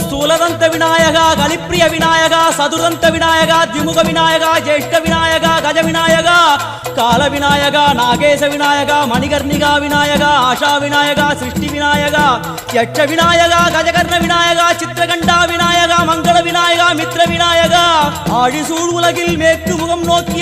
ஓம் ஸ்தூலதந்த விநாயகா கலிப்பிரிய விநாயகா சதுரந்த விநாயகா திமுக விநாயகா ஜேஷ்ட விநாயகா கஜ விநாயகா கால விநாயகா நாகேச விநாயகா மணிகர்ணிகா விநாயகா ஆஷா விநாயகா சிருஷ்டி விநாயகா யட்ச விநாயகா கஜகர்ண விநாயகா சித்திரகண்டா விநாயகா மங்கள விநாயகா மித்ர விநாயகா. ஆழிசூழ் உலகில் மேற்கு முகம் நோக்கி